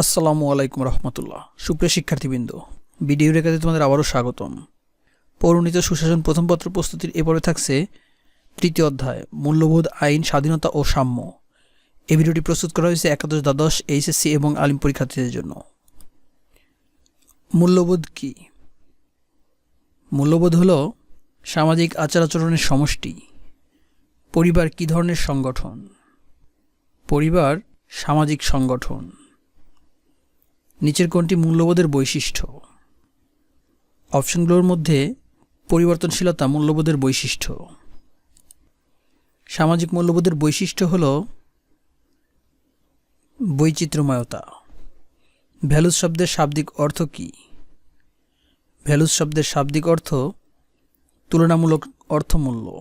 আসসালামু আলাইকুম রহমতুল্লাহ। সুপ্রিয় শিক্ষার্থীবৃন্দ, ভিডিও রেখাতে তোমাদের আবারও স্বাগতম। পৌরনীত সুশাসন প্রথমপত্র প্রস্তুতির এ পর্বে থাকছে তৃতীয় অধ্যায়, মূল্যবোধ, আইন, স্বাধীনতা ও সাম্য। এই ভিডিওটি প্রস্তুত করা হয়েছে একাদশ দ্বাদশ, এইচএসসি এবং আলিম পরীক্ষার্থীদের জন্য। মূল্যবোধ কি? মূল্যবোধ হল সামাজিক আচার আচরণের সমষ্টি। পরিবার কী ধরনের সংগঠন? পরিবার সামাজিক সংগঠন। নিচের কোনটি মূল্যবোধের বৈশিষ্ট্য। অপশনগুলোর মধ্যে পরিবর্তনশীলতা মূল্যবোধের বৈশিষ্ট্য। সামাজিক মূল্যবোধের বৈশিষ্ট্য হল বৈচিত্র্যময়তা। ভ্যালুস শব্দের শাব্দিক অর্থ কী? ভ্যালুস শব্দের শাব্দিক অর্থ তুলনামূলক অর্থমূল্য।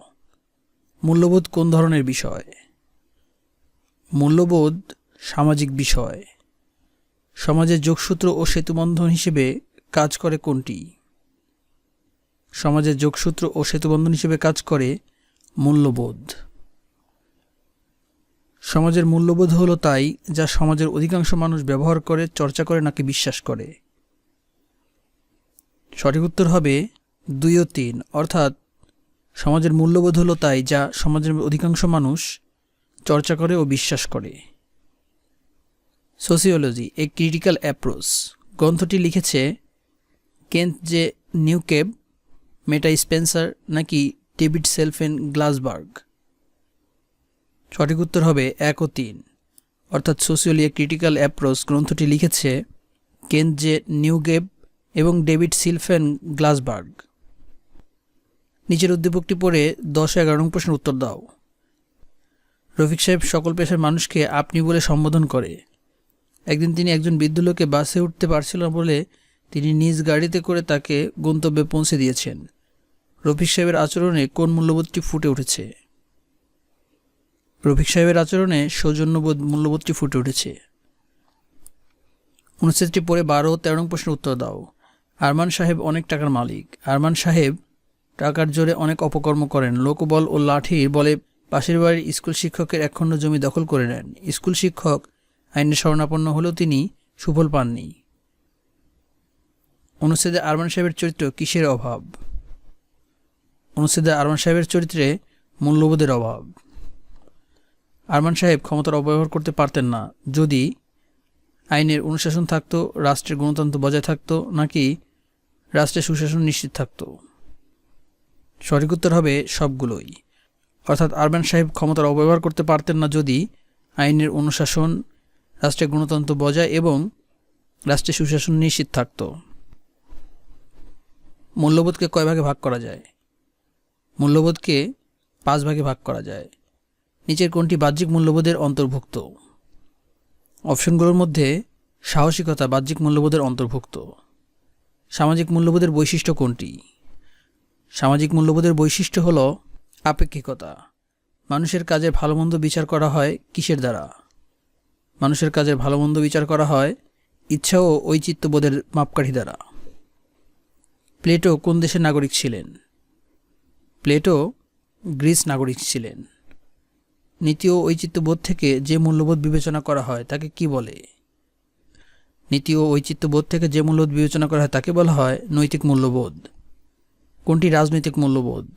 মূল্যবোধ কোন ধরনের বিষয়? মূল্যবোধ সামাজিক বিষয়। সমাজের যোগসূত্র ও সেতুবন্ধন হিসেবে কাজ করে কোনটি? সমাজের যোগসূত্র ও সেতুবন্ধন হিসেবে কাজ করে মূল্যবোধ। সমাজের মূল্যবোধ হলো তাই যা সমাজের অধিকাংশ মানুষ ব্যবহার করে, চর্চা করে নাকি বিশ্বাস করে। সঠিক উত্তর হবে দুই ও তিন। অর্থাৎ সমাজের মূল্যবোধ হলো তাই যা সমাজের অধিকাংশ মানুষ চর্চা করে ও বিশ্বাস করে। সোসিওলজি এ ক্রিটিক্যাল অ্যাপ্রোচ গ্রন্থটি লিখেছে Kent J Newcomb, Meta Spencer নাকি ডেভিড সেলফেন গ্লাসবার্গ। সঠিক উত্তর হবে এক ও তিন। অর্থাৎ সোসিওলি এ ক্রিটিক্যাল অ্যাপ্রোচ গ্রন্থটি লিখেছে কেন্ট জে নিউগেব এবং ডেভিড সিলফেন গ্লাসবার্গ। নিচের উদ্দীপকটি পড়ে দশ এগারো নং প্রশ্নের উত্তর দাও। রফিক সাহেব, সকল পেশার মানুষকে আপনি বলে সম্বোধন করে। একদিন তিনি একজন বৃদ্ধ লোকে বাসে উঠতে পারছিল না বলে তিনি নিজ গাড়িতে করে তাকে গন্তব্যে পৌঁছে দিয়েছেন। রফিক সাহেবের আচরণে কোন মূল্যবোধটি ফুটে উঠেছে? রফিক সাহেবের আচরণে সৌজন্যবোধ মূল্যবোধটি ফুটে উঠেছে। অনুচ্ছেদটি পরে বারো তেরো প্রশ্নের উত্তর দাও। আরমান সাহেব অনেক টাকার মালিক। আরমান সাহেব টাকার জোরে অনেক অপকর্ম করেন। লোকবল ও লাঠির বলে পাশের বাড়ির স্কুল শিক্ষকের একখণ্ড জমি দখল করে নেন। স্কুল শিক্ষক আইনের শরণাপন্ন হলেও তিনি সুফল পাননি। অনুচ্ছেদে আরমান সাহেবের চরিত্র কিসের অভাব? অনুচ্ছেদে আরমান সাহেবের চরিত্রে মূল্যবোধের অভাব। আরমান সাহেব ক্ষমতার অপব্যবহার করতে পারতেন না। যদি আইনের অনুশাসন থাকতো, রাষ্ট্রের গণতন্ত্র বজায় থাকতো, নাকি রাষ্ট্রের সুশাসন নিশ্চিত থাকত? সঠিক উত্তর হবে সবগুলোই। অর্থাৎ আরমান সাহেব ক্ষমতার অপব্যবহার করতে পারতেন না যদি আইনের অনুশাসন রাষ্ট্রের গণতন্ত্র বজায় এবং রাষ্ট্রের সুশাসন নিশ্চিত থাকত মূল্যবোধকে কয় ভাগে ভাগ করা যায়? মূল্যবোধকে পাঁচ ভাগে ভাগ করা যায়। নিচের কোনটি বাহ্যিক মূল্যবোধের অন্তর্ভুক্ত? অপশনগুলোর মধ্যে সাহসিকতা বাহ্যিক মূল্যবোধের অন্তর্ভুক্ত। সামাজিক মূল্যবোধের বৈশিষ্ট্য কোনটি? সামাজিক মূল্যবোধের বৈশিষ্ট্য হল আপেক্ষিকতা। মানুষের কাজের ভালো মন্দ বিচার করা হয় কিসের দ্বারা? মানুষের কাজের ভালো মন্দ বিচার করা হয় ইচ্ছা ও ঐচিত্যবোধের মাপকাঠি দ্বারা। প্লেটো কোন দেশের নাগরিক ছিলেন? প্লেটো গ্রিস নাগরিক ছিলেন। নীতি ও ঐচিত্যবোধ থেকে যে মূল্যবোধ বিবেচনা করা হয়, তাকে কি বলে? নীতি ও ঐচিত্যবোধ থেকে যে মূল্যবোধ বিবেচনা করা হয়, তাকে বলা হয় নৈতিক মূল্যবোধ। কোনটি রাজনৈতিক মূল্যবোধ?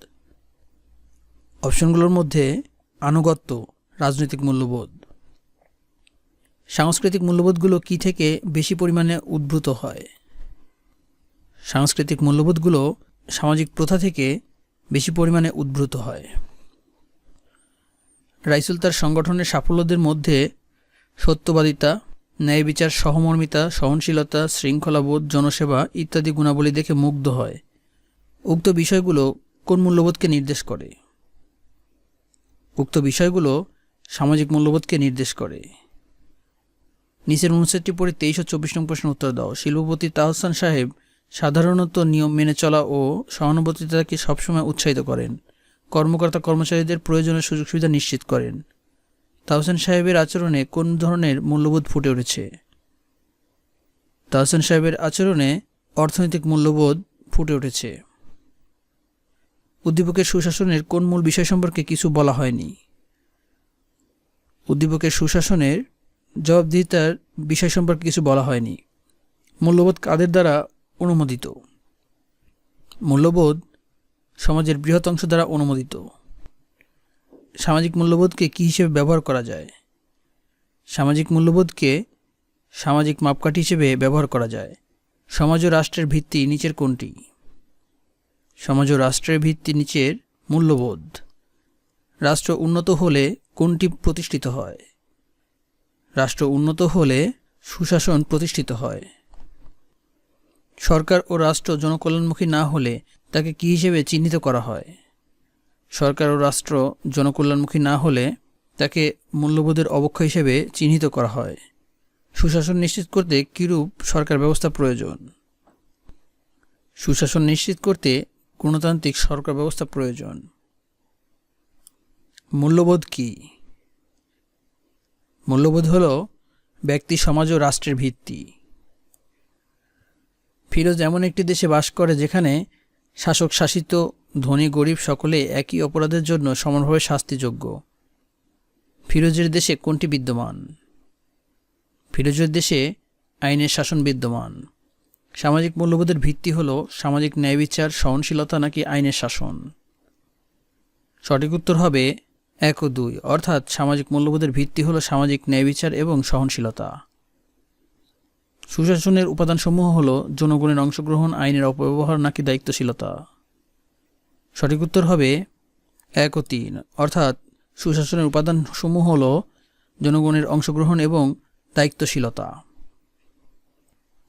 অপশনগুলোর মধ্যে আনুগত্য, রাজনৈতিক মূল্যবোধ। সাংস্কৃতিক মূল্যবোধগুলো কি থেকে বেশি পরিমাণে উদ্ভূত হয়? সাংস্কৃতিক মূল্যবোধগুলো সামাজিক প্রথা থেকে বেশি পরিমাণে উদ্ভূত হয়। রাইসুল তার সংগঠনের সাফল্যদের মধ্যে সত্যবাদিতা, ন্যায় বিচার, সহমর্মিতা, সহনশীলতা, শৃঙ্খলাবোধ, জনসেবা ইত্যাদি গুণাবলী দেখে মুগ্ধ হয়। উক্ত বিষয়গুলো কোন মূল্যবোধকে নির্দেশ করে? উক্ত বিষয়গুলো সামাজিক মূল্যবোধকে নির্দেশ করে। নিচের অনুচ্ছেদটি পড়ে তেইশ ও চব্বিশ নং প্রশ্ন উত্তর দাও। শিল্পপতি তাহসান সাহেব সাধারণত নিয়ম মেনে চলা ও সহানুভূতিতাকে সবসময় উৎসাহিত করেন। কর্মকর্তা কর্মচারীদের প্রয়োজনীয় সুযোগ সুবিধা নিশ্চিত করেন। তাহসান সাহেবের আচরণে কোন ধরনের মূল্যবোধ ফুটে উঠেছে? তাহসান সাহেবের আচরণে অর্থনৈতিক মূল্যবোধ ফুটে উঠেছে। উদ্দীপকের সুশাসনের কোন মূল বিষয় সম্পর্কে কিছু বলা হয়নি। উদ্দীপকের সুশাসনের জবাবদিহিতার বিষয় সম্পর্কে কিছু বলা হয়নি। মূল্যবোধ কাদের দ্বারা অনুমোদিত? মূল্যবোধ সমাজের বৃহৎ অংশ দ্বারা অনুমোদিত। সামাজিক মূল্যবোধকে কী হিসেবে ব্যবহার করা যায়? সামাজিক মূল্যবোধকে সামাজিক মাপকাঠি হিসেবে ব্যবহার করা যায়। সমাজ ও রাষ্ট্রের ভিত্তি নিচের কোনটি? সমাজ ও রাষ্ট্রের ভিত্তি নিচের মূল্যবোধ। রাষ্ট্র উন্নত হলে কোনটি প্রতিষ্ঠিত হয়? রাষ্ট্র উন্নত হলে সুশাসন প্রতিষ্ঠিত হয়। সরকার ও রাষ্ট্র জনকল্যাণমুখী না হলে তাকে কী হিসেবে চিহ্নিত করা হয়? সরকার ও রাষ্ট্র জনকল্যাণমুখী না হলে তাকে মূল্যবোধের অবক্ষয় হিসেবে চিহ্নিত করা হয়। সুশাসন নিশ্চিত করতে কীরূপ সরকার ব্যবস্থা প্রয়োজন? সুশাসন নিশ্চিত করতে গণতান্ত্রিক সরকার ব্যবস্থা প্রয়োজন। মূল্যবোধ কি? মূল্যবোধ হল ব্যক্তি, সমাজ ও রাষ্ট্রের ভিত্তি। ফিরোজ এমন একটি দেশে বাস করে যেখানে শাসক শাসিত, ধনী, গরিব সকলে একই অপরাধের জন্য সমানভাবে শাস্তিযোগ্য। ফিরোজের দেশে কোনটি বিদ্যমান? ফিরোজের দেশে আইনের শাসন বিদ্যমান। সামাজিক মূল্যবোধের ভিত্তি হল সামাজিক ন্যায় বিচার সহনশীলতা নাকি আইনের শাসন? সঠিক উত্তর হবে এক ও দুই। অর্থাৎ সামাজিক মূল্যবোধের ভিত্তি হল সামাজিক ন্যায় বিচার এবং সহনশীলতা। সুশাসনের উপাদানসমূহ হল জনগণের অংশগ্রহণ, আইনের অপব্যবহার নাকি দায়িত্বশীলতা। সঠিক উত্তর হবে এক ও তিন। অর্থাৎ সুশাসনের উপাদানসমূহ হল জনগণের অংশগ্রহণ এবং দায়িত্বশীলতা।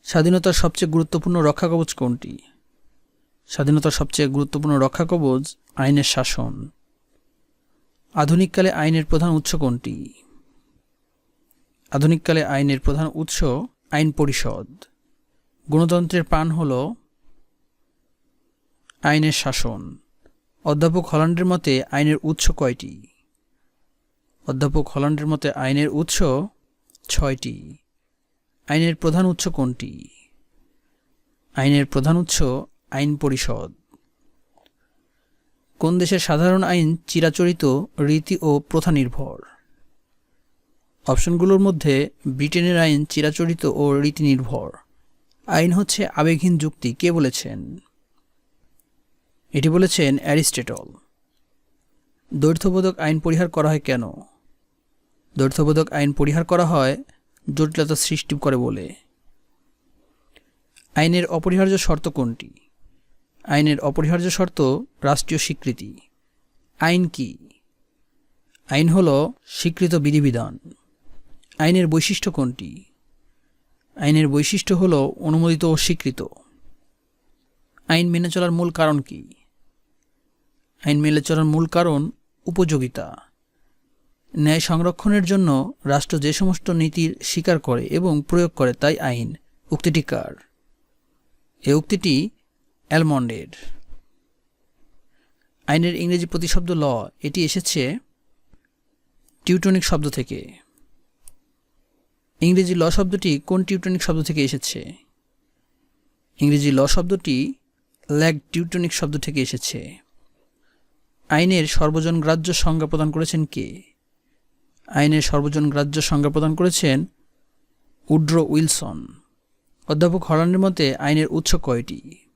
স্বাধীনতার সবচেয়ে গুরুত্বপূর্ণ রক্ষা কবচ কোনটি? স্বাধীনতার সবচেয়ে গুরুত্বপূর্ণ রক্ষা কবচ আইনের শাসন। আধুনিককালে আইনের প্রধান উৎস কোনটি? আধুনিককালে আইনের প্রধান উৎস আইন পরিষদ। গণতন্ত্রের প্রাণ হল আইনের শাসন। অধ্যাপক হল্যান্ডের মতে আইনের উৎস কয়টি? অধ্যাপক হল্যান্ডের মতে আইনের উৎস ছয়টি। আইনের প্রধান উৎস কোনটি? আইনের প্রধান উৎস আইন পরিষদ। কোন দেশের সাধারণ আইন চিরাচরিত রীতি ও প্রথা নির্ভর অপশনগুলোর মধ্যে ব্রিটেনের আইন চিরাচরিত ও রীতি নির্ভর আইন হচ্ছে আবেগহীন যুক্তি, কে বলেছেন? এটি বলেছেন অ্যারিস্টেটল। দ্বৈর্থবোধক আইন পরিহার করা হয় কেন? দ্বৈর্থবোধক আইন পরিহার করা হয় জটিলতা সৃষ্টি করে বলে। আইনের অপরিহার্য শর্ত কোনটি? আইনের অপরিহার্য শর্ত, রাষ্ট্রীয় স্বীকৃতি। আইন কি? আইন হল স্বীকৃত বিধিবিধান। আইনের বৈশিষ্ট্য কোনটি? আইনের বৈশিষ্ট্য হল অনুমোদিত ও স্বীকৃত। আইন মেনে চলার মূল কারণ কি? আইন মেনে চলার মূল কারণ উপযোগিতা। ন্যায় সংরক্ষণের জন্য রাষ্ট্র যে সমস্ত নীতির স্বীকার করে এবং প্রয়োগ করে, তাই আইন। উক্তিটি কার? এ উক্তিটি অ্যালমন্ডের। আইনের ইংরেজি প্রতিশব্দ ল, এটি এসেছে টিউটনিক শব্দ থেকে। ইংরেজি ল শব্দটি কোন টিউটনিক শব্দ থেকে এসেছে? ইংরেজি ল শব্দটি ল্যাগ টিউটনিক শব্দ থেকে এসেছে। আইনের সর্বজন গ্রাহ্য সংজ্ঞা প্রদান করেছেন কে? আইনের সর্বজন গ্রাহ্য সংজ্ঞা প্রদান করেছেন উড্রো উইলসন। অধ্যাপক হল্যান্ডের মতে, আইনের উৎস কয়টি?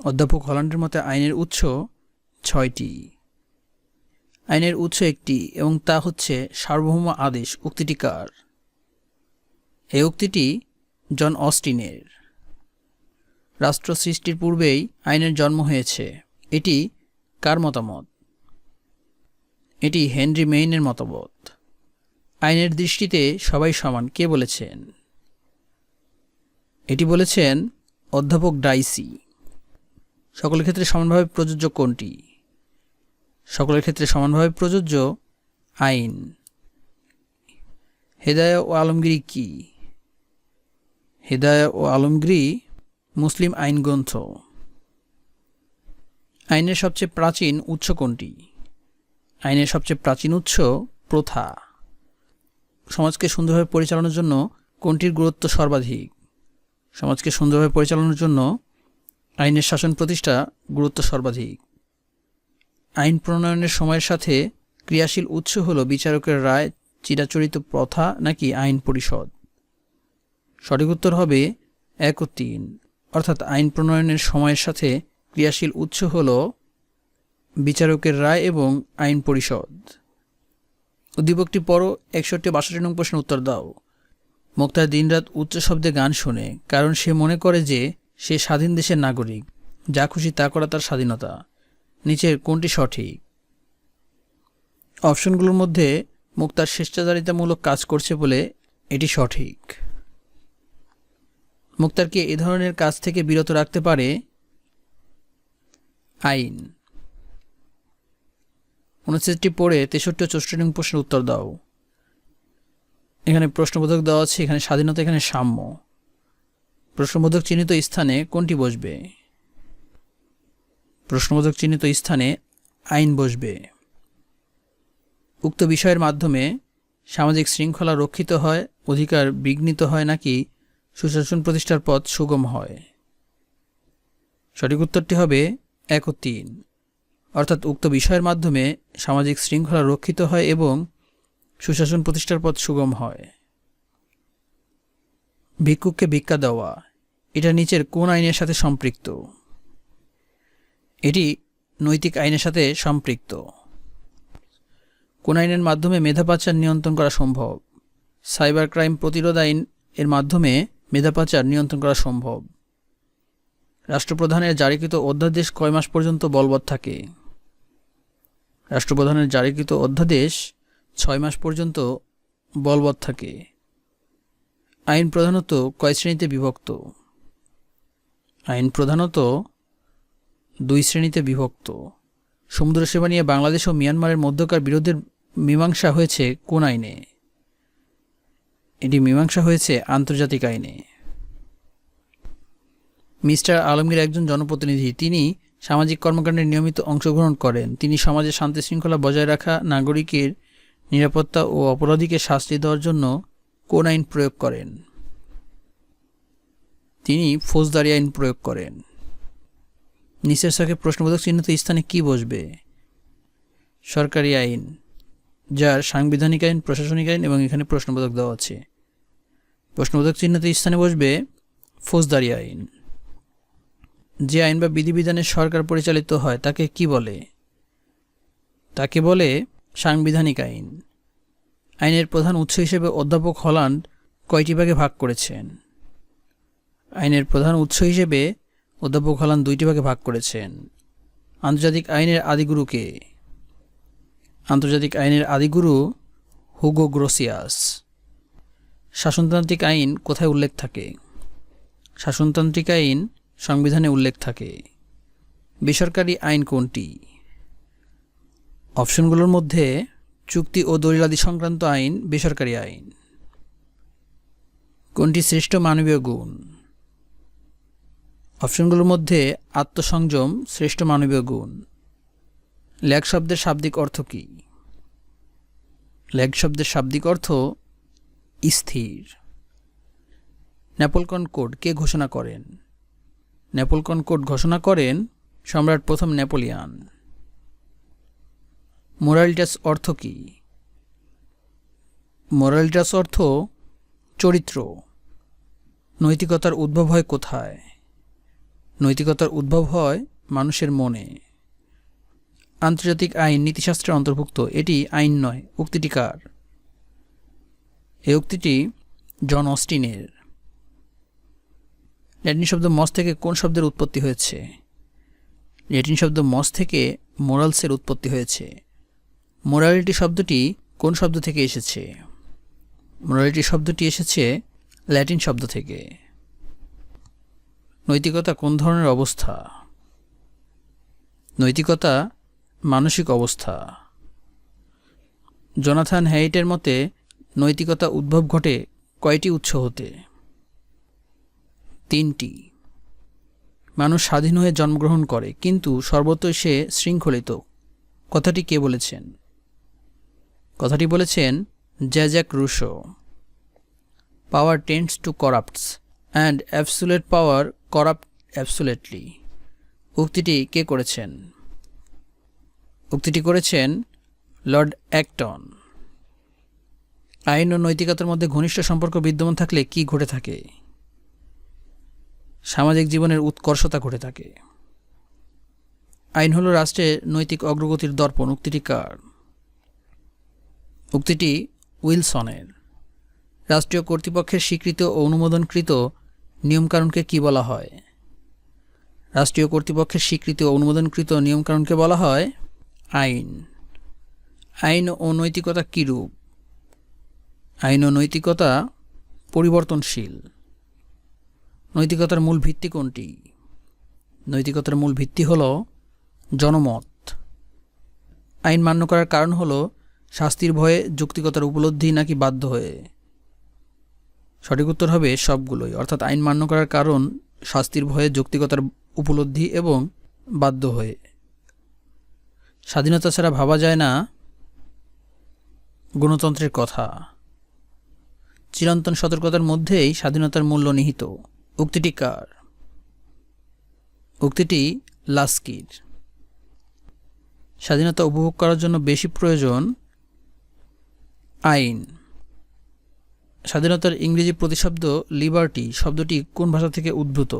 অধ্যাপক হল্যান্ডের মতে আইনের উৎস ছয়টি। আইনের উৎস একটি এবং তা হচ্ছে সার্বভৌম আদেশ, উক্তিটি কার? এই উক্তিটি জন অস্টিনের। রাষ্ট্র সৃষ্টির পূর্বেই আইনের জন্ম হয়েছে। এটি কার মতামত? এটি হেনরি মেইনের মতামত। আইনের দৃষ্টিতে সবাই সমান। কে বলেছেন? এটি বলেছেন অধ্যাপক ডাইসি। সকলের ক্ষেত্রে সমানভাবে প্রযোজ্য কোনটি? সকলের ক্ষেত্রে সমানভাবে প্রযোজ্য আইন। হেদায়া ও আলমগিরি কি? হেদায়া ও আলমগিরি মুসলিম আইন গ্রন্থ। আইনের সবচেয়ে প্রাচীন উৎস কোনটি? আইনের সবচেয়ে প্রাচীন উৎস প্রথা। সমাজকে সুন্দরভাবে পরিচালনার জন্য কোনটির গুরুত্ব সর্বাধিক? সমাজকে সুন্দরভাবে পরিচালনার জন্য আইনের শাসন প্রতিষ্ঠা গুরুত্ব সর্বাধিক। আইন প্রণয়নের সময়ের সাথে ক্রিয়াশীল উৎস হল বিচারকের রায়, চিরাচরিত প্রথা নাকি আইন পরিষদ। সঠিক উত্তর হবে এক ও তিন। অর্থাৎ আইন প্রণয়নের সময়ের সাথে ক্রিয়াশীল উৎস হল বিচারকের রায় এবং আইন পরিষদ। উদ্দীপকটি পরও একষট্টি বাষট্টি নং প্রশ্নের উত্তর দাও। মুক্তার দিনরাত উচ্চ শব্দে গান শোনে, কারণ সে মনে করে যে সে স্বাধীন দেশের নাগরিক। যা খুশি তা করা তার স্বাধীনতা। নিচের কোনটি সঠিক? অপশনগুলোর মধ্যে মুক্তার স্বেচ্ছাচারিতামূলক কাজ করছে বলে এটি সঠিক। মুক্তারকে এ ধরনের কাজ থেকে বিরত রাখতে পারে আইন। অনুচ্ছেদটি পড়ে তেষট্টি ও চৌষট্টি নং প্রশ্নের উত্তর দাও। এখানে প্রশ্নবোধক দেওয়া আছে, এখানে স্বাধীনতা, এখানে সাম্য। প্রশ্নবোধক চিহ্নিত স্থানে কোনটি বসবে? প্রশ্নবোধক চিহ্নিত স্থানে আইন বসবে। উক্ত বিষয়ের মাধ্যমে সামাজিক শৃঙ্খলা রক্ষিত হয়, অধিকার বিঘ্নিত হয় নাকি সুশাসন প্রতিষ্ঠার পথ সুগম হয়? সঠিক উত্তরটি হবে এক ও তিন। অর্থাৎ উক্ত বিষয়ের মাধ্যমে সামাজিক শৃঙ্খলা রক্ষিত হয় এবং সুশাসন প্রতিষ্ঠার পথ সুগম হয়। ভিক্ষুককে ভিক্ষা দেওয়া, এটা নিচের কোন আইনের সাথে সম্পৃক্ত? এটি নৈতিক আইনের সাথে সম্পৃক্ত। কোন আইনের মাধ্যমে মেধা পাচার নিয়ন্ত্রণ করা সম্ভব? সাইবার ক্রাইম প্রতিরোধ আইন এর মাধ্যমে মেধা পাচার নিয়ন্ত্রণ করা সম্ভব। রাষ্ট্রপ্রধানের জারিকৃত অধ্যাদেশ কয় মাস পর্যন্ত বলবৎ থাকে? রাষ্ট্রপ্রধানের জারিকৃত অধ্যাদেশ ছয় মাস পর্যন্ত বলবৎ থাকে। আইন প্রধানত কয় শ্রেণীতে বিভক্ত? আইন প্রধানত দুই শ্রেণীতে বিভক্ত। সমুদ্র সেবা নিয়ে বাংলাদেশ ও মিয়ানমারের মধ্যকার বিরোধের মীমাংসা হয়েছে কোন আইনে? এটি মীমাংসা হয়েছে আন্তর্জাতিক আইনে। মিস্টার আলমগীর একজন জনপ্রতিনিধি, তিনি সামাজিক কর্মকাণ্ডে নিয়মিত অংশগ্রহণ করেন। তিনি সমাজে শান্তি শৃঙ্খলা বজায় রাখা, নাগরিকের নিরাপত্তা ও অপরাধীকে শাস্তি দেওয়ার জন্য কোন আইন প্রয়োগ করেন। তিনি ফৌজদারি আইন প্রয়োগ করেন। নিচের সাথে প্রশ্নবোধক চিহ্নিত স্থানে কি বসবে? সরকারি আইন, যার সাংবিধানিক আইন, প্রশাসনিক আইন এবং এখানে প্রশ্নবোধক দেওয়া আছে। প্রশ্নবোধক চিহ্নিত স্থানে বসবে ফৌজদারি আইন। যে আইন বা বিধিবিধানে সরকার পরিচালিত হয়, তাকে কি বলে? তাকে বলে সাংবিধানিক আইন। আইনের প্রধান উৎস হিসেবে অধ্যাপক হল্যান্ড কয়টি ভাগে ভাগ করেছেন? আইনের প্রধান উৎস হিসেবে অধ্যাপক হল্যান্ড দুইটি ভাগে ভাগ করেছেন। আন্তর্জাতিক আইনের আদিগুরুকে। আন্তর্জাতিক আইনের আদিগুরু হুগো গ্রোসিয়াস। শাসনতান্ত্রিক আইন কোথায় উল্লেখ থাকে? শাসনতান্ত্রিক আইন সংবিধানে উল্লেখ থাকে। বেসরকারি আইন কোনটি? অপশনগুলোর মধ্যে চুক্তি ও দলিলাদি সংক্রান্ত আইন, বেসরকারি আইন। কোনটি শ্রেষ্ঠ মানবীয় গুণ? অপশনগুলোর মধ্যে আত্মসংযম শ্রেষ্ঠ মানবীয় গুণ। ল্যাগ শব্দের শাব্দিক অর্থ কী? ল্যাগ শব্দের শাব্দিক অর্থ স্থির। নেপোলকন কোড কে ঘোষণা করেন? নেপোলকন কোড ঘোষণা করেন সম্রাট প্রথম নেপোলিয়ান। মোরালিটাস অর্থ কী? মোরালিটাস অর্থ চরিত্র। নৈতিকতার উদ্ভব হয় কোথায়? নৈতিকতার উদ্ভব হয় মানুষের মনে। আন্তর্জাতিক আইন নীতিশাস্ত্রে অন্তর্ভুক্ত। এটি আইন নয়, উক্তিটি কার? এই উক্তিটি জন অস্টিনের। ল্যাটিন শব্দ মস থেকে কোন শব্দের উৎপত্তি হয়েছে? ল্যাটিন শব্দ মস থেকে মোরালসের উৎপত্তি হয়েছে। মোরালিটি শব্দটি কোন শব্দ থেকে এসেছে? মোরালিটি শব্দটি এসেছে ল্যাটিন শব্দ থেকে। নৈতিকতা কোন ধরনের অবস্থা? নৈতিকতা মানসিক অবস্থা। জোনাথান হ্যাইটের মতে, নৈতিকতা উদ্ভব ঘটে কয়টি উৎস হতে? তিনটি। মানুষ স্বাধীন হয়ে জন্মগ্রহণ করে, কিন্তু সর্বত্রই সে শৃঙ্খলিত। কথাটি কে বলেছেন? কথাটি বলেছেন Jacques Rousseau. Power tends to corrupts and absolute power corrupt absolutely উক্তিটি কে করেছেন? উক্তিটি করেছেন লর্ড অ্যাক্টন। আইন ও নৈতিকতার মধ্যে ঘনিষ্ঠ সম্পর্ক বিদ্যমান থাকলে কি ঘটে থাকে? সামাজিক জীবনের উৎকর্ষতা ঘটে থাকে। আইন হলো রাষ্ট্রের নৈতিক অগ্রগতির দর্পণ। উক্তিটি কার? উক্তিটি উইলসনের। রাষ্ট্রীয় কর্তৃপক্ষের স্বীকৃত ও অনুমোদনকৃত নিয়মকানুনকে কি বলা হয়? রাষ্ট্রীয় কর্তৃপক্ষের স্বীকৃত ও অনুমোদনকৃত নিয়মকানুনকে বলা হয় আইন। আইন ও নৈতিকতা কীরূপ? আইন ও নৈতিকতা পরিবর্তনশীল। নৈতিকতার মূল ভিত্তি কোনটি? নৈতিকতার মূল ভিত্তি হল জনমত। আইন মান্য করার কারণ হল শাস্তির ভয়ে যৌক্তিকতার উপলব্ধি নাকি বাধ্য হয়ে? সঠিক উত্তর হবে সবগুলোই, অর্থাৎ আইন মান্য করার কারণ শাস্তির ভয়ে যৌক্তিকতার উপলব্ধি এবং বাধ্য হয়ে। স্বাধীনতা ছাড়া ভাবা যায় না গণতন্ত্রের কথা। চিরন্তন সতর্কতার মধ্যেই স্বাধীনতার মূল্য নিহিত। উক্তিটি কার? উক্তিটি লাস্কির। স্বাধীনতা উপভোগ করার জন্য বেশি প্রয়োজন আইন। স্বাধীনতার ইংরেজি প্রতিশব্দ লিবার্টি শব্দটি কোন ভাষা থেকে উদ্ভূত?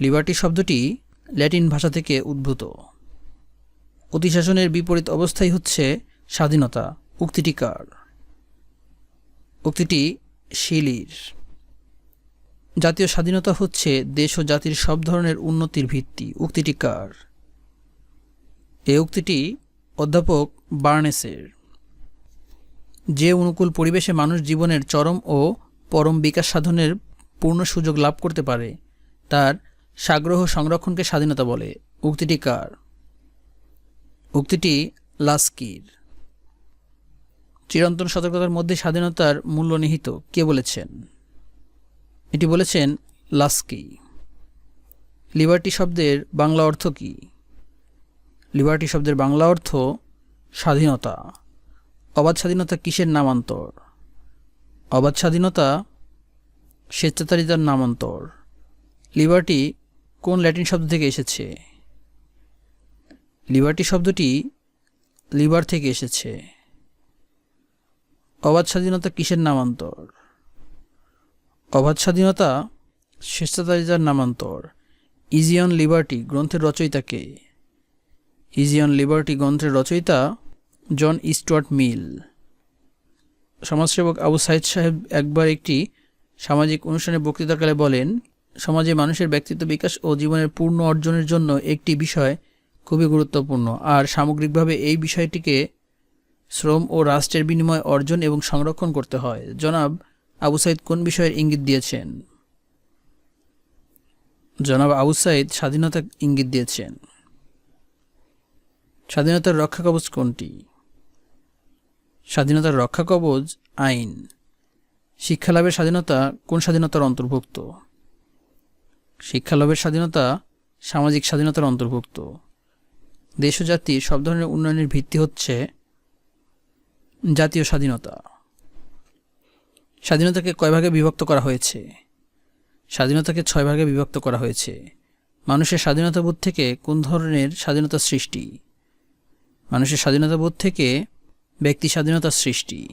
লিবার্টি শব্দটি ল্যাটিন ভাষা থেকে উদ্ভূত। অতিশাসনের বিপরীত অবস্থাই হচ্ছে স্বাধীনতা। উক্তিটি কার? উক্তিটি শিলির। জাতীয় স্বাধীনতা হচ্ছে দেশ ও জাতির সব ধরনের উন্নতির ভিত্তি। উক্তিটি কার? এ উক্তিটি অধ্যাপক বার্নেসের। যে অনুকূল পরিবেশে মানুষ জীবনের চরম ও পরম বিকাশ সাধনের পূর্ণ সুযোগ লাভ করতে পারে, তার সাগ্রহ সংরক্ষণকে স্বাধীনতা বলে। উক্তিটি কার? উক্তিটি লাস্কির। চিরন্তন সতর্কতার মধ্যে স্বাধীনতার মূল্য নিহিত। কে বলেছেন? এটি বলেছেন লাস্কি। লিবার্টি শব্দের বাংলা অর্থ কী? লিবার্টি শব্দের বাংলা অর্থ স্বাধীনতা। অবাধ স্বাধীনতা কিসের নামান্তর? অবাধ স্বাধীনতা স্বেচ্ছাচারিতার নামান্তর। লিবার্টি কোন ল্যাটিন শব্দ থেকে এসেছে? লিবার্টি শব্দটি লিবার থেকে এসেছে। অবাধ স্বাধীনতা কিসের নামান্তর? অবাধ স্বাধীনতা স্বেচ্ছাচারিতার নামান্তর। ইজিয়ন লিবার্টি গ্রন্থের রচয়িতাকে ইজিয়ন লিবার্টি গ্রন্থের রচয়িতা জন স্টুয়ার্ট মিল। সমাজসেবক আবু সাইদ সাহেব একবার একটি সামাজিক অনুষ্ঠানে বক্তৃতাকালে বলেন, সমাজে মানুষের ব্যক্তিত্ব বিকাশ ও জীবনের পূর্ণ অর্জনের জন্য একটি বিষয় খুবই গুরুত্বপূর্ণ আর সামগ্রিকভাবে এই বিষয়টিকে শ্রম ও রাষ্ট্রের বিনিময় অর্জন এবং সংরক্ষণ করতে হয়। জনাব আবু সাইদ কোন বিষয়ের ইঙ্গিত দিয়েছেন? জনাব আবু সাইদ স্বাধীনতা ইঙ্গিত দিয়েছেন। স্বাধীনতার রক্ষা কবচ কোনটি? স্বাধীনতার রক্ষা কবচ, আইন। শিক্ষালাভের স্বাধীনতা কোন স্বাধীনতার অন্তর্ভুক্ত? শিক্ষালাভের স্বাধীনতা সামাজিক স্বাধীনতার অন্তর্ভুক্ত। দেশ ও জাতি সব ধরনের উন্নয়নের ভিত্তি হচ্ছে জাতীয় স্বাধীনতা। স্বাধীনতাকে কয় ভাগে বিভক্ত করা হয়েছে? স্বাধীনতাকে ছয় ভাগে বিভক্ত করা হয়েছে। মানুষের স্বাধীনতাবোধ থেকে কোন ধরনের স্বাধীনতা সৃষ্টি? মানুষের স্বাধীনতাবোধ থেকে ব্যক্তি স্বাধীনতার সৃষ্টি।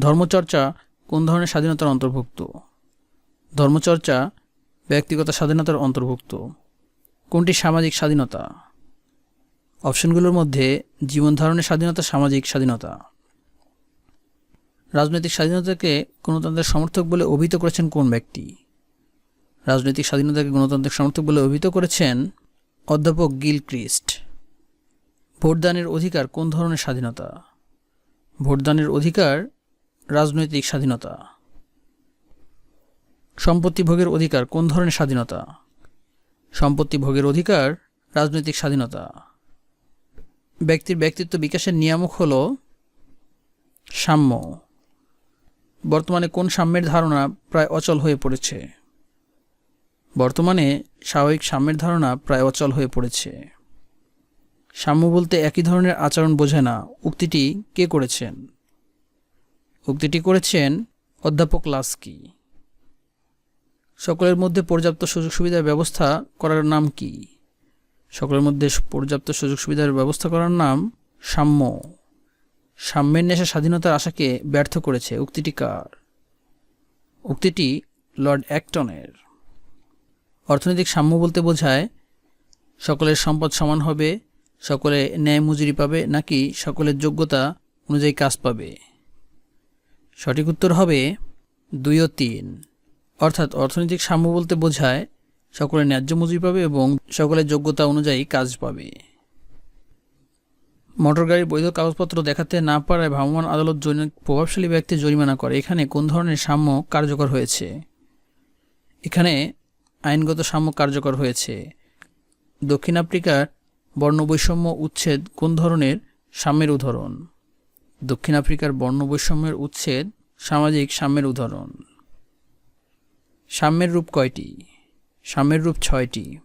ধর্মচর্চা কোন ধরনের স্বাধীনতার অন্তর্ভুক্ত? ধর্মচর্চা ব্যক্তিগত স্বাধীনতার অন্তর্ভুক্ত। কোনটি সামাজিক স্বাধীনতা? অপশনগুলোর মধ্যে জীবন ধারণের স্বাধীনতা, সামাজিক স্বাধীনতা। রাজনৈতিক স্বাধীনতাকে গণতন্ত্রের সমর্থক বলে অভিহিত করেছেন কোন ব্যক্তি? রাজনৈতিক স্বাধীনতাকে গণতান্ত্রিক সমর্থক বলে অভিহিত করেছেন অধ্যাপক গিল ক্রিস্ট ভোটদানের অধিকার কোন ধরনের স্বাধীনতা? ভোটদানের অধিকার, রাজনৈতিক স্বাধীনতা। সম্পত্তি ভোগের অধিকার কোন ধরনের স্বাধীনতা? সম্পত্তি ভোগের অধিকার, রাজনৈতিক স্বাধীনতা। ব্যক্তির ব্যক্তিত্ব বিকাশের নিয়ামক হল সাম্য। বর্তমানে কোন সাম্যের ধারণা প্রায় অচল হয়ে পড়েছে? বর্তমানে স্বাভাবিক সাম্যের ধারণা প্রায় অচল হয়ে পড়েছে। সাম্য বলতে একই ধরনের আচরণ বোঝে না। উক্তিটি কে করেছেন? উক্তিটি করেছেন অধ্যাপক লাস্কি। সকলের মধ্যে পর্যাপ্ত সুযোগ সুবিধার ব্যবস্থা করার নাম কি? সকলের মধ্যে পর্যাপ্ত সুযোগ সুবিধার ব্যবস্থা করার নাম সাম্য। সাম্যের নেশা স্বাধীনতার আশাকে ব্যর্থ করেছে। উক্তিটি কার? উক্তিটি লর্ড অ্যাক্টনের। অর্থনৈতিক সাম্য বলতে বোঝায়, সকলের সম্পদ সমান হবে সকলে ন্যায় মজুরি পাবে নাকি সকলের যোগ্যতা অনুযায়ী কাজ পাবে? সঠিক উত্তর হবে দুই ও তিন। অর্থাৎ অর্থনৈতিক সাম্য বলতে বোঝায় সকলে ন্যায্য মজুরি পাবে এবং সকলের যোগ্যতা অনুযায়ী কাজ পাবে। মোটর গাড়ির বৈধ কাগজপত্র দেখাতে না পারায় ভ্রাম্যমাণ আদালত প্রভাবশালী ব্যক্তি জরিমানা করে। এখানে কোন ধরনের সাম্য কার্যকর হয়েছে? এখানে আইনগত সাম্য কার্যকর হয়েছে। দক্ষিণ আফ্রিকার বর্ণবৈষম্য উচ্ছেদ কোন ধরনের? সাম্যের উদাহরণ। দক্ষিণ আফ্রিকার বর্ণবৈষম্যের উচ্ছেদ সামাজিক সাম্যের উদাহরণ। সাম্যের রূপ কয়টি? সাম্যের রূপ ছয়টি।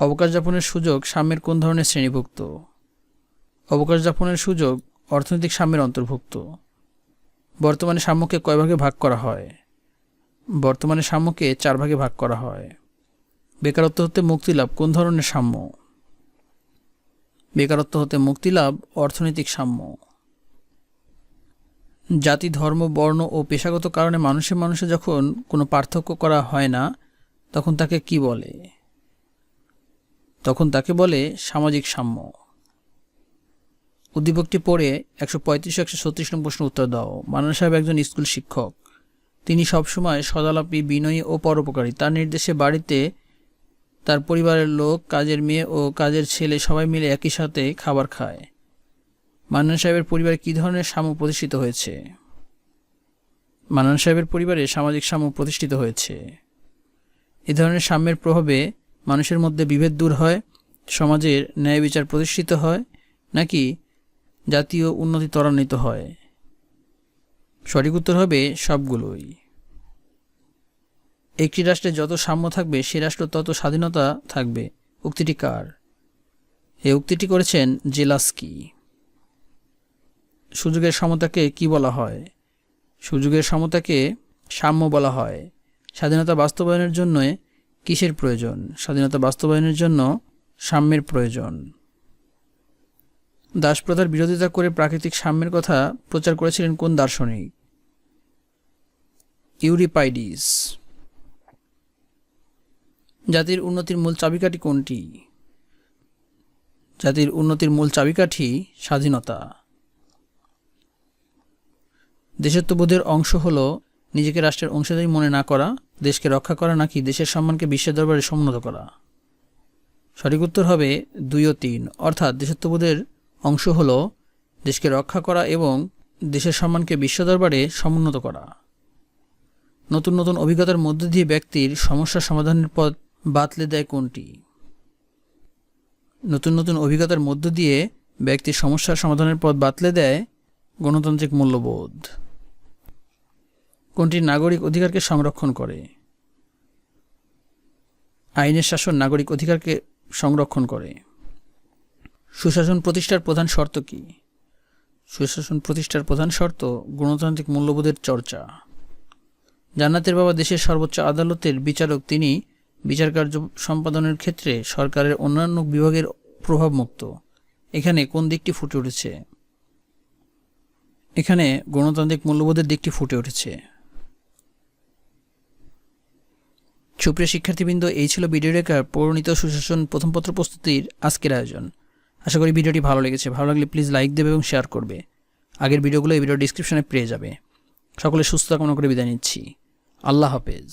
অবকাশ যাপনের সুযোগ সাম্যের কোন ধরনের শ্রেণীভুক্ত? অবকাশ যাপনের সুযোগ অর্থনৈতিক সাম্যের অন্তর্ভুক্ত। বর্তমানে সাম্যকে কয় ভাগে ভাগ করা হয়? বর্তমানে সাম্যকে চার ভাগে ভাগ করা হয়। বেকারত্ব হতে মুক্তিলাভ কোন ধরনের সাম্য? বেকারত্ব হতে মুক্তিলাভ অর্থনৈতিক সাম্য। জাতি, ধর্ম, বর্ণ ও পেশাগত কারণে মানুষের মানুষে যখন কোনো পার্থক্য করা হয় না, তখন তাকে কি বলে? তখন তাকে বলে সামাজিক সাম্য। উদ্দীপকটি পড়ে একশো পঁয়ত্রিশ, একশো ছত্রিশ নম্বর প্রশ্ন উত্তর দাও। মানান সাহেব একজন স্কুল শিক্ষক। তিনি সবসময় সদালাপী, বিনয়ী ও পরোপকারী। তার নির্দেশে বাড়িতে তার পরিবারের লোক, কাজের মেয়ে ও কাজের ছেলে সবাই মিলে একই সাথে খাবার খায়। মান্নান সাহেবের পরিবারে কী ধরনের সাম্য প্রতিষ্ঠিত হয়েছে? মান্নান সাহেবের পরিবারে সামাজিক সাম্য প্রতিষ্ঠিত হয়েছে। এ ধরনের সাম্যের প্রভাবে মানুষের মধ্যে বিভেদ দূর হয়, সমাজের ন্যায় বিচার প্রতিষ্ঠিত হয়, নাকি জাতীয় উন্নতি ত্বরান্বিত হয়? সঠিক উত্তর হবে সবগুলোই। একটি রাষ্ট্রে যত সাম্য থাকবে, সে রাষ্ট্র তত স্বাধীনতা থাকবে। উক্তিটি কার? এ উক্তিটি করেছেন জেলাস্কি। সুযোগের সমতাকে কি বলা হয়? সুযোগের সমতাকে সাম্য বলা হয়। স্বাধীনতা বাস্তবায়নের জন্য কিসের প্রয়োজন? স্বাধীনতা বাস্তবায়নের জন্য সাম্যের প্রয়োজন। দাসপ্রথার বিরোধিতা করে প্রাকৃতিক সাম্যের কথা প্রচার করেছিলেন কোন দার্শনিক? ইউরিপাইডিস। জাতির উন্নতির মূল চাবিকাঠি কোনটি? জাতির উন্নতির মূল চাবিকাঠি স্বাধীনতা। দেশত্ববোধের অংশ হল নিজেকে রাষ্ট্রের অংশীদারি মনে না করা, দেশকে রক্ষা করা নাকি দেশের সম্মানকে বিশ্বের দরবারে সমুন্নত করা? সঠিক উত্তর হবে দুই ও তিন। অর্থাৎ দেশত্ববোধের অংশ হল দেশকে রক্ষা করা এবং দেশের সম্মানকে বিশ্ব দরবারে সমুন্নত করা। নতুন নতুন অভিজ্ঞতার মধ্য দিয়ে ব্যক্তির সমস্যা সমাধানের পথ বাতলে দেয় কোনটি? নতুন নতুন অভিজ্ঞতার মধ্য দিয়ে ব্যক্তির সমস্যার সমাধানের পথ বাতলে দেয় গণতান্ত্রিক মূল্যবোধ। কোনটি নাগরিক অধিকারকে সংরক্ষণ করে? আইনের শাসন নাগরিক অধিকারকে সংরক্ষণ করে। সুশাসন প্রতিষ্ঠার প্রধান শর্ত কি? সুশাসন প্রতিষ্ঠার প্রধান শর্ত গণতান্ত্রিক মূল্যবোধের চর্চা। জান্নাতের বাবা দেশের সর্বোচ্চ আদালতের বিচারক তিনি বিচার কার্য সম্পাদনের ক্ষেত্রে সরকারের অন্যান্য বিভাগের প্রভাবমুক্ত। এখানে কোন দিকটি ফুটে উঠেছে? এখানে গণতান্ত্রিক মূল্যবোধের দিকটি ফুটে উঠেছে। সুপ্রিয় শিক্ষার্থীবৃন্দ, এই ছিল ভিডিও রেখার পরিণীত সুশাসন প্রথম পত্র প্রস্তুতির আজকের আয়োজন। আশা করি ভিডিওটি ভালো লেগেছে। ভালো লাগলে প্লিজ লাইক দেবে এবং শেয়ার করবে। আগের ভিডিওগুলো এই ভিডিও ডিসক্রিপশনে পেয়ে যাবে। সকলে সুস্থ কামনা করে বিদায় নিচ্ছি। আল্লাহ হাফেজ।